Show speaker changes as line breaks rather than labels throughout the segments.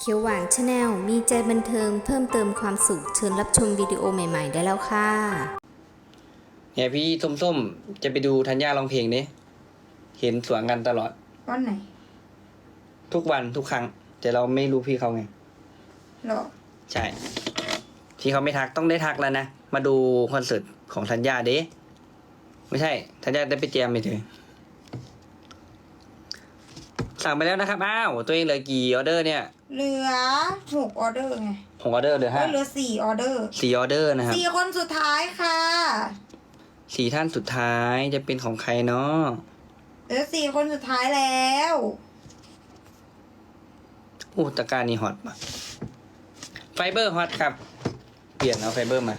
เขียวหวานชาแนลมีใจบันเทิงเพิ่มเติมความสุขเชิญรับชมวิดีโอใหม่ๆ ได้แล้วค่ะ
เนี่ยพี่ส้มๆ จะไปดูธัญญาร้องเพลงนี้เห็นสวนกันตลอด
วันไหน
ทุกวันทุกครั้ง แต่เราไม่รู้พี่เขาไง
เหรอ
ใช่ พี่เขาไม่ทักต้องได้ทักแล้วนะ มาดูคอนเสิร์ตของธัญญาเด้ไม่ใช่ธัญญาได้ไปแจมไปเถอะ สั่งไปแล้วนะครับอ้าวตัวเองเหลือกี่ออเดอร์เนี่ย
เหลือหกออเดอร์ไง
หกออเดอร์เหลือ
เอ้
ห้าย
เหลือสี่ออเดอร์
สี่ออเดอร์นะครับ
สี่คนสุดท้ายค่ะ
สี่ท่านสุดท้ายจะเป็นของใครเนาะ
เหลือสี่คนสุดท้ายแล้ว
อู้ตะกร้ารนี่ฮอตมาไฟเบอร์ฮอตครับ เปลี่ยนเอาไฟเบอร์มา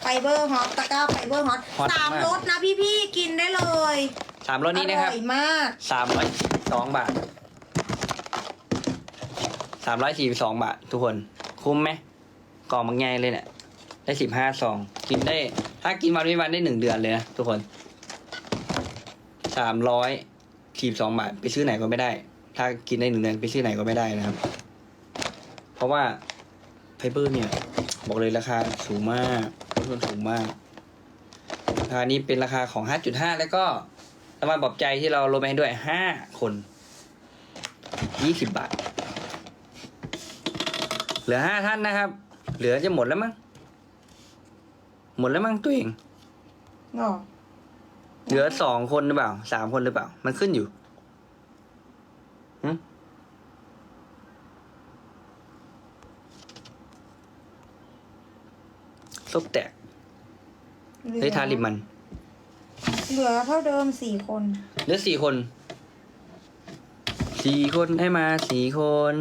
ไฟเบอร์ฮอตตะกร้าไฟเบอร์ฮอต
ฮอต
สาม
มาก
รสนะพี่ๆกินได้เลย
สามรถนี้นะครับ
อร่อยมาก
สามร้อยสองบาทสามร้อยสี่สองบาท ทุกคน คุ้มไหมกล่องมันไงเลยเนี่ยได้สิบห้าซอง กินได้ ถ้ากินวันวิวันได้หนึ่งเดือนเลยนะทุกคนสามร้อยสี่สองบาท ไปซื้อไหนก็ไม่ได้ ถ้ากินได้หนึ่งเดือนไปซื้อไหนก็ไม่ได้นะครับ เพราะว่าไฟเบอร์เนี่ย บอกเลยราคาสูงมากต้นทุนสูงมากราคานี้เป็นราคาของ 5.5 แล้วก็รางวัลปลอบใจที่เราลดไปให้ด้วย5คน20บาท เหลือ5ท่านนะครับ เหลือจะหมดแล้วมั้งหมดแล้วมั้งตัวเอง
เหรอ
เหลือสองคนหรือเปล่าสามคนหรือเปล่า มันขึ้นอยู่หึซบแตก
เหลือ
เฮ้ยทาลิปมัน
เหลือเท่าเดิมสี่คน
เหลือสี่คน สี่คนให้มาสี่คน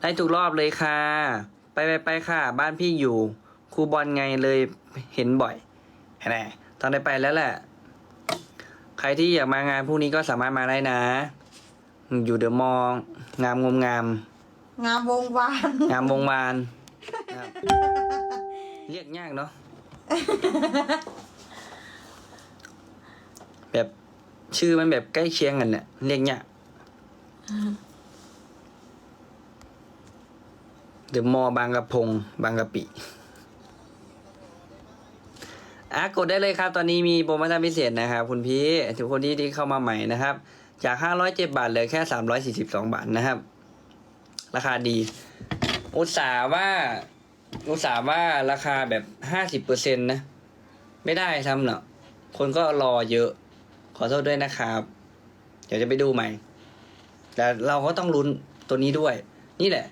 ได้ทุกรอบเลยค่ะ ไปไปไปค่ะ บ้านพี่อยู่ครูบอลไงเลยเห็นบ่อยแน่ตอนได้ไปแล้วแหละ ใครที่อยากมางานพรุ่งนี้ก็สามารถมาได้นะ อยู่เดอะมอลล์งามงมงาม
งามวงวาน
งามวงวานนะครับเรียกยากเนาะ แบบ ชื่อมันแบบใกล้เคียงกันเนี่ยเรียกยากเดอะมอบางกระพง บางกะปิอะกดได้เลยครับ ตอนนี้มีโปรโมชั่นพิเศษนะครับ คุณพี่ทุกคนที่ที่เข้ามาใหม่นะครับ จาก507บาทเหลือแค่342บาทนะครับ ราคาดี อุตส่าห์ว่า อุตส่าห์ว่าราคาแบบห้าสิบเปอร์เซ็นต์นะ ไม่ได้ทำเนาะคนก็รอเยอะ ขอโทษด้วยนะครับ เดี๋ยวจะไปดูใหม่ แต่เราก็ต้องลุ้นตัวนี้ด้วย นี่แหละ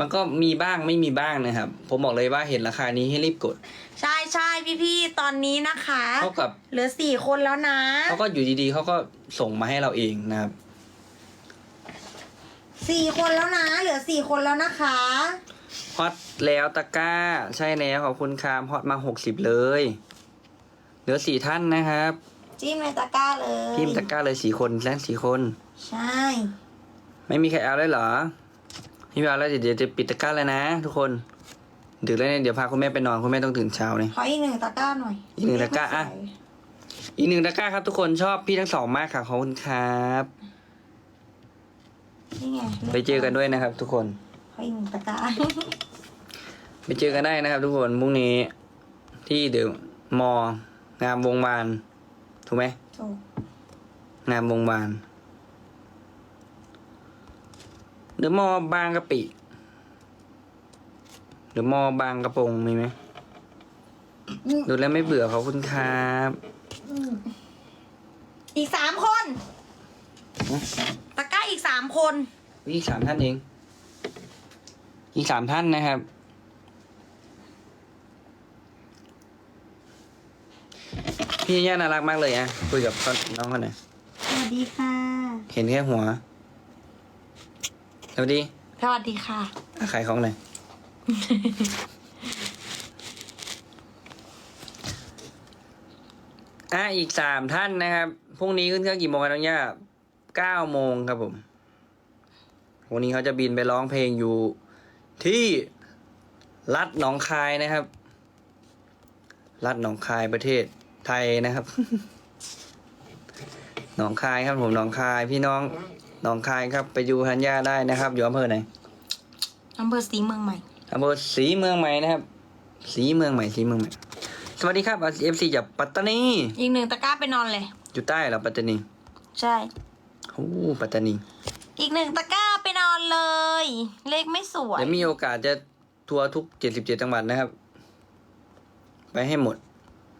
มันก็มีบ้างไม่มีบ้างนะครับ ผมบอกเลยว่าเห็นราคานี้ให้รีบกด
ใช่ใช่พี่พี่ๆตอนนี้นะคะ
เท่ากับ
เหลือสี่คนแล้วนะ
เขาก็อยู่ดีๆ เขาก็ส่งมาให้เราเองนะครับ
สี่คนแล้วนะ เหลือสี่คนแล้วนะคะ
ฮอตแล้วตะกร้า ใช่แล้วขอบคุณคามฮอตมาหกสิบเลย เหลือสี่ท่านนะครับ
จิ้มในตะกร้าเลย
พิมพ์ตะกร้าเลยสี่คนและสี่คน
ใช่
ไม่มีใครเอาเลยเหรอไม่มีเอาแล้วเดี๋ยวเดี๋ยวจะปิดตะกร้าแล้วนะ ทุกคนดึกแล้วเนี่ยเดี๋ยวพาคุณแม่ไปนอนคุณแม่ต้องตื่นเช้าเนี่ย
ขออีกหนึ่งตะกร้าหน่อย
อีกหนึ่งตะกร้าอะอีกหนึ่งตะกร้าครับทุกคนชอบพี่ทั้งสองมากค่ะขอบคุณครับ
นี่ไง
ไปเจอกันด้วยนะครับ ทุกคน
ขออีกหนึ่งตะกร้า
ไปเจอกันได้นะครับ ทุกคนพรุ่งนี้ที่เดอะมอ งามวงวาน ถูกไหม
ถูก
งามวงวานเดอะมอบางกะปิเดอะมอบางกระโปรงมีไหมดูแล้วไม่เบื่อขอบคุณครับ
อีกสามคนตะกร้าอีกสามคน
อีกสามท่านเอง อีกสามท่านนะครับ พี่ย่าน่ารักมากเลยอะคุยกับเขาน้องเขาหน่อย
สวัสดีค่ะ
เห็นแค่หัวสวัสดี
สวัสดีค่ะ
อะ ขายของหน่อยอะอีกสามท่านนะครับ พรุ่งนี้ขึ้นเครื่องกี่โมงกันน้องย่าเก้าโมงครับผมวันนี้เขาจะบินไปร้องเพลงอยู่ที่รัฐหนองคายนะครับ รัฐหนองคายประเทศ ไทยนะครับ หนองคายครับผมหนองคาย พี่น้องหนองคายครับ ไปดูฮันยาได้นะครับ อยู่อำเภอไหน
อำเภอศรีเมืองใหม่
อำเภอศรีเมืองใหม่นะครับศรีเมืองใหม่ศรีเมืองใหม่ สวัสดีครับเอฟซีจากปัตตานี
อีกหนึ่งตะกร้าไปนอนเลย
อยู่ใต้เหรอปัตตานี
ใช่
โอ้ปัตตานี
อีกหนึ่งตะกร้าไปนอนเลย เลขไม่สวย
เดี๋ยวมีโอกาสจะทัวร์ทุกเจ็ดสิบเจ็ดจังหวัดนะครับ ไปให้หมด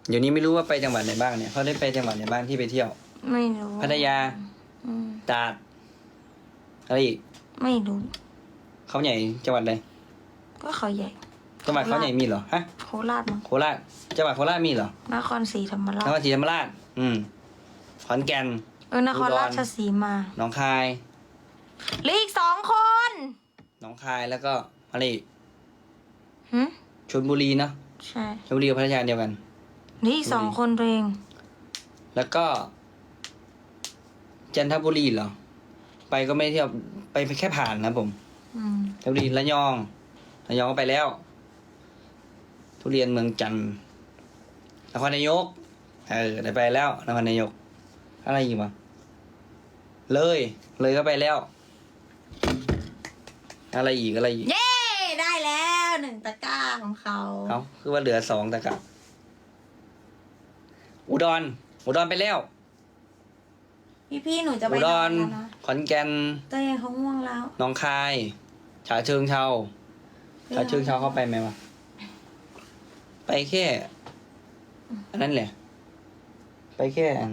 เดี๋ยวนี้ไม่รู้ว่าไปจังหวัดไหนบ้างเนี่ยเขาได้ไปจังหวัดไหนบ้างที่ไปเที่ยว
ไม่รู้
พัทยา
อืม
ตราดอะไรอีก
ไม่รู้
เขาใหญ่จังหวัดอะไร
ก็เขาใหญ่
จังหวัดเขาใหญ่มีเหรอฮะ
โคราชมั้ง
โคราชจังหวัดโคราชมีเหรอน
ครศรีธรรมราน
ค
ช
รศรีธรรมราชอืมขอนแก่น
เออนคร
อุดร
ราชสีมา
หนองคาย
เหลืออีกสองคน
หนองคายแล้วก็อะไรอีก
หึ
ชลบุรีเนาะ
ใช่
ชลบุรีกับพัทยาเดียวกัน
เหลืออีกสองคนตัวเอง
แล้วก็ จันทบุรีเหรอ ไปก็ไม่ได้เที่ยวไปแค่ผ่านนะผม
อืม
จันทบุรีระยองระยองก็ไปแล้ว ทุเรียนเมืองจันทร์นครนายก เออได้ไปแล้วนครนายก อะไรอีกวะเลย เลยก็ไปแล้ว อะไรอีกอะไรอีก
เย้ ได้แล้วหนึ่งตะกร้าของเขา
เอาคือว่าเหลือสองตะกับ อุดร อุดรไปแล้ว
พี่พี่ๆหนูจะไป
อุด
นอน
ร
แล้วนะ
ขอนแก่น
ตัวเองเขาง่วงแล้ว
หนองคายฉะเชิงเทราฉะเชิงเทราเข้าไปไหมวะ ไปแค่ อันนั้นแหละ ไปแค่อัน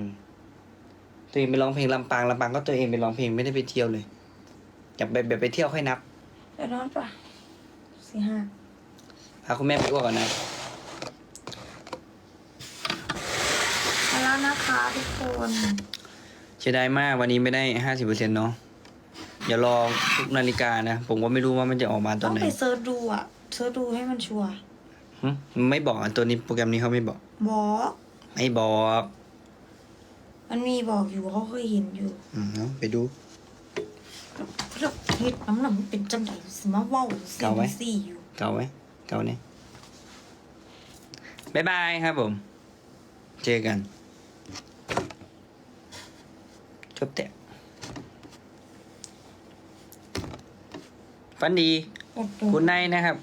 ตัวเองไปร้องเพลงลำปางลำปางก็ตัวเองไปร้องเพลงไม่ได้ไปเที่ยวเลย อยากไปแบบไปเที่ยวค่อยนับ
เดี๋ยวนอนปะสี่ห้า
พาคุณแม่ไปอ้วกก่อนนะ
มา แล้วนะคะทุกคน
เสียดายมากวันนี้ไม่ได้ห้าสิบเปอร์เซ็นต์เนาะอย่ารอทุกนาฬิกานะ ผมก็ไม่รู้ว่ามันจะออกมาต
ต้
อ
อนง
ไหน
ไปเซิร์ชดูอะเซิร์ชดูให้มันชัวร์
หึไม่บอกอะตัวนี้โปรแกรมนี้เขาไม่บอก
บอก
ไม่บอก
มันมีบอกอยู่เขาเคยเห็นอยู่
อืมเอาไปดู
เราเห็ดน้ำหนักเป็นจังไดสิมาเว้าเสีย
เก่าไหม
งสี่อยู่
เก่าไหมเก่าเนี่ยบายบายครับผม เจอกัน จบแต่ฟันดี
อดดู
คุณไนท์นะครับ